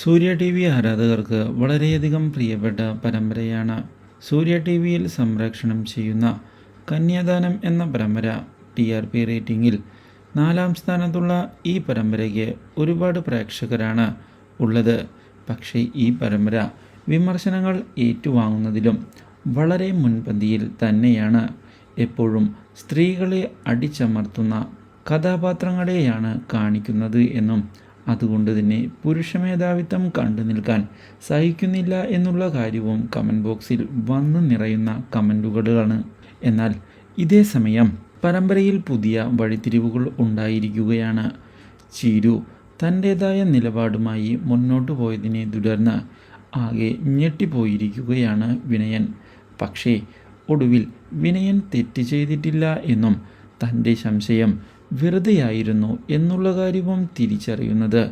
സൂര്യ T V ആരാധകർക്ക് വളരെയധികം പ്രിയപ്പെട്ട പരമ്പരയാണ് സൂര്യ ടി വിയിൽ സംപ്രേഷണം ചെയ്യുന്ന കന്യാദാനം എന്ന പരമ്പര ടി ആർ പി റേറ്റിംഗിൽ നാലാം സ്ഥാനത്തുള്ള ഈ പരമ്പരയ്ക്ക് ഒരുപാട് പ്രേക്ഷകരാണ് ഉള്ളത്. പക്ഷേ ഈ പരമ്പര വിമർശനങ്ങൾ ഏറ്റുവാങ്ങുന്നതിലും വളരെ മുൻപന്തിയിൽ തന്നെയാണ്. എപ്പോഴും സ്ത്രീകളെ അടിച്ചമർത്തുന്ന കഥാപാത്രങ്ങളെയാണ് കാണിക്കുന്നത് എന്നും അതുകൊണ്ട് തന്നെ പുരുഷ മേധാവിത്വം കണ്ടു നിൽക്കാൻ സഹിക്കുന്നില്ല എന്നുള്ള കാര്യവും കമന്റ് ബോക്സിൽ വന്നു നിറയുന്ന കമന്റുകളാണ് എന്നാൽ ഇതേ സമയം പരമ്പരയിൽ പുതിയ വഴിത്തിരിവുകൾ ഉണ്ടായിരിക്കുകയാണ്. ചീരു തന്റേതായ നിലപാടുമായി മുന്നോട്ടു പോയതിനെ തുടർന്ന് ആകെ ഞെട്ടിപ്പോയിരിക്കുകയാണ് വിനയൻ. പക്ഷേ ഒടുവിൽ വിനയൻ തെറ്റ് ചെയ്തിട്ടില്ല എന്നും തന്റെ സംശയം വെറുതെയായിരുന്നു എന്നുള്ള കാര്യവും തിരിച്ചറിയുന്നത്.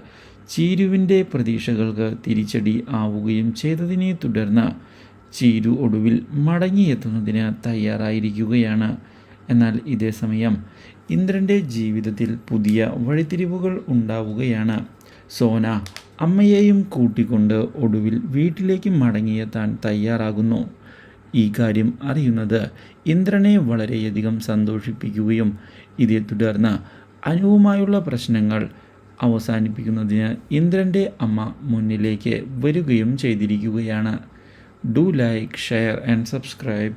ചീരുവിന്റെ പ്രതീക്ഷകൾക്ക് തിരിച്ചടി ആവുകയും ചെയ്തതിനെ തുടർന്ന് ചീരു ഒടുവിൽ മടങ്ങിയെത്തുന്നതിന് തയ്യാറായിരിക്കുകയാണ്. എന്നാൽ ഇതേ സമയം ഇന്ദ്രന്റെ ജീവിതത്തിൽ പുതിയ വഴിത്തിരിവുകൾ ഉണ്ടാവുകയാണ്. സോന അമ്മയെയും കൂട്ടിക്കൊണ്ട് ഒടുവിൽ വീട്ടിലേക്ക് മടങ്ങിയെത്താൻ തയ്യാറാകുന്നു. ഈ കാര്യം അറിയുന്നത് ഇന്ദ്രനെ വളരെയധികം സന്തോഷിപ്പിക്കുകയും ഇതേ തുടർന്ന് അനുവുമായുള്ള പ്രശ്നങ്ങൾ അവസാനിപ്പിക്കുന്നതിന് ഇന്ദ്രന്റെ അമ്മ മുന്നിലേക്ക് വരികയും ചെയ്തിരിക്കുകയാണ്. Do like share and subscribe